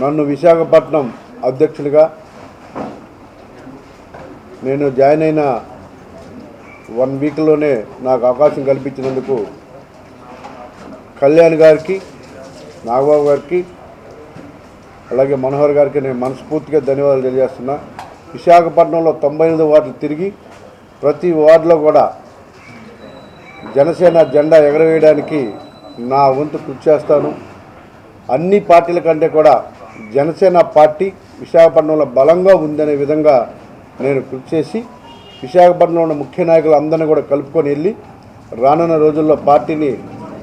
నన్ను విశాఖపట్నం అధ్యక్షుడిగా నేను జాయిన్ అయిన వన్ వీక్లోనే నాకు అవకాశం కల్పించినందుకు కళ్యాణ్ గారికి నాగబాబు గారికి అలాగే మనోహర్ గారికి నేను మనస్ఫూర్తిగా ధన్యవాదాలు తెలియజేస్తున్నా. విశాఖపట్నంలో తొంభై ఎనిమిది వార్డులు తిరిగి ప్రతి వార్డులో కూడా జనసేన జెండా ఎగరవేయడానికి నా వంతు కృషి చేస్తాను. అన్ని పార్టీల కంటే కూడా జనసేన పార్టీ విశాఖపట్నంలో బలంగా ఉందనే విధంగా నేను కృషి చేసి విశాఖపట్నంలో ఉన్న ముఖ్య నాయకులు అందరినీ కూడా కలుపుకొని వెళ్ళి రానున్న రోజుల్లో పార్టీని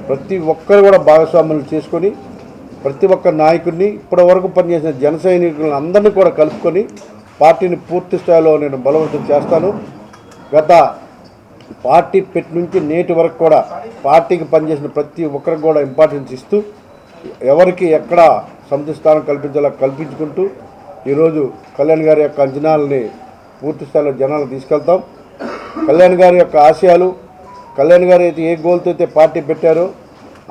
ప్రతి ఒక్కరు కూడా భాగస్వాములు చేసుకొని ప్రతి ఒక్క నాయకుడిని ఇప్పటి వరకు పనిచేసిన జన సైనికులను అందరినీ కూడా కలుపుకొని పార్టీని పూర్తి స్థాయిలో నేను బలవంతం చేస్తాను. గత పార్టీ పెట్టి నుంచి నేటి వరకు కూడా పార్టీకి పనిచేసిన ప్రతి ఒక్కరికి కూడా ఇంపార్టెన్స్ ఇస్తూ ఎవరికి ఎక్కడ సముచిత స్థానం కల్పించుకుంటూ ఈరోజు కళ్యాణ్ గారి యొక్క అంచనాలని పూర్తి స్థాయిలో జనాలు తీసుకెళ్తాం. కళ్యాణ్ గారి యొక్క ఆశయాలు కళ్యాణ్ గారు అయితే ఏ గోల్తో అయితే పార్టీ పెట్టారో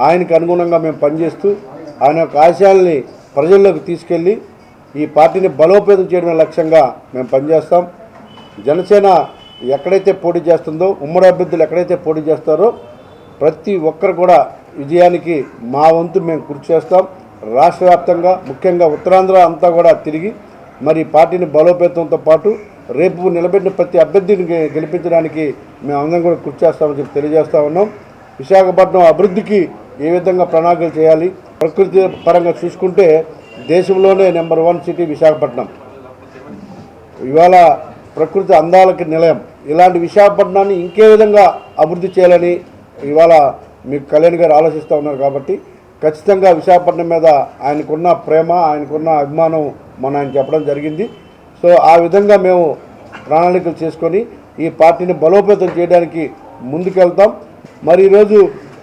ఆయనకు అనుగుణంగా మేము పనిచేస్తూ ఆయన యొక్క ఆశయాల్ని ప్రజల్లోకి తీసుకెళ్ళి ఈ పార్టీని బలోపేతం చేయడమే లక్ష్యంగా మేము పనిచేస్తాం. జనసేన ఎక్కడైతే పోటీ చేస్తుందో ఉమ్మడి అభ్యర్థులు ఎక్కడైతే పోటీ చేస్తారో ప్రతి ఒక్కరు కూడా విజయానికి మా వంతు మేము కృషి చేస్తాం. రాష్ట్ర వ్యాప్తంగా ముఖ్యంగా ఉత్తరాంధ్ర అంతా కూడా తిరిగి మరి పార్టీని బలోపేతంతో పాటు రేపు నిలబెట్టిన ప్రతి అభ్యర్థిని గెలిపించడానికి మేము అందరం కూడా కృషి చేస్తామని చెప్పి తెలియజేస్తా ఉన్నాం. విశాఖపట్నం అభివృద్ధికి ఏ విధంగా ప్రణాళికలు చేయాలి ప్రకృతి పరంగా చూసుకుంటే దేశంలోనే నెంబర్ వన్ సిటీ విశాఖపట్నం. ఇవాళ ప్రకృతి అందాలకి నిలయం. ఇలాంటి విశాఖపట్నాన్ని ఇంకే విధంగా అభివృద్ధి చేయాలని ఇవాళ మీకు కళ్యాణ్ గారు ఆలోచిస్తూ ఉన్నారు కాబట్టి ఖచ్చితంగా విశాఖపట్నం మీద ఆయనకున్న ప్రేమ ఆయనకున్న అభిమానం మన ఆయన చెప్పడం జరిగింది. సో ఆ విధంగా మేము ప్రణాళికలు చేసుకొని ఈ పార్టీని బలోపేతం చేయడానికి ముందుకెళ్తాం. మరి ఈరోజు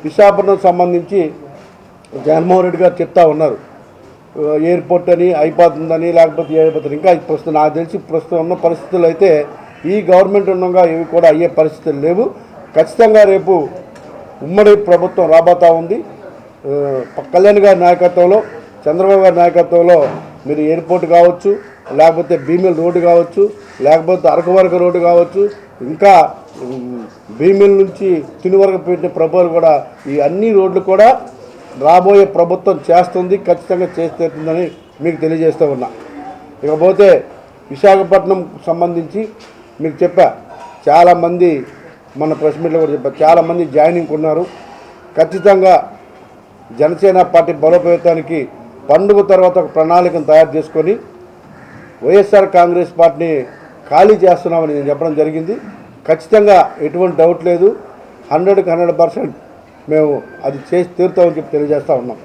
విశాఖపట్నం సంబంధించి జగన్మోహన్ రెడ్డి గారు చెప్తా ఉన్నారు. ఎయిర్పోర్ట్ అని అయిపోతుందని లేకపోతే అయిపోతుంది ఇంకా ప్రస్తుతం నాకు తెలిసి ప్రస్తుతం ఉన్న పరిస్థితులు అయితే ఈ గవర్నమెంట్ ఉండగా ఇవి కూడా అయ్యే పరిస్థితులు లేవు. ఖచ్చితంగా రేపు ఉమ్మడి ప్రభుత్వం రాబోతా ఉంది. కళ్యాణ్ గారి నాయకత్వంలో చంద్రబాబు గారి నాయకత్వంలో మీరు ఎయిర్పోర్ట్ కావచ్చు లేకపోతే భీమిల్ రోడ్డు కావచ్చు లేకపోతే అరకవరక రోడ్డు కావచ్చు ఇంకా భీమిల్ నుంచి తిని వరకు పెట్టిన ప్రభుత్వాలు కూడా ఈ అన్ని రోడ్లు కూడా రాబోయే ప్రభుత్వం చేస్తుంది ఖచ్చితంగా చేస్తుందని మీకు తెలియజేస్తూ ఉన్నా. ఇకపోతే విశాఖపట్నం సంబంధించి మీకు చెప్పా చాలామంది మన ప్రెస్ మీట్లో కూడా చెప్పా చాలామంది జాయినింగ్ ఉన్నారు. ఖచ్చితంగా జనసేన పార్టీ బలోపేతానికి పండుగ తర్వాత ఒక ప్రణాళికను తయారు చేసుకొని వైఎస్ఆర్ కాంగ్రెస్ పార్టీని ఖాళీ చేస్తున్నామని నేను చెప్పడం జరిగింది. ఖచ్చితంగా ఎటువంటి డౌట్ లేదు. హండ్రెడ్కి హండ్రెడ్ పర్సెంట్ మేము అది చేసి తీరుతామని చెప్పి తెలియజేస్తూ ఉన్నాం.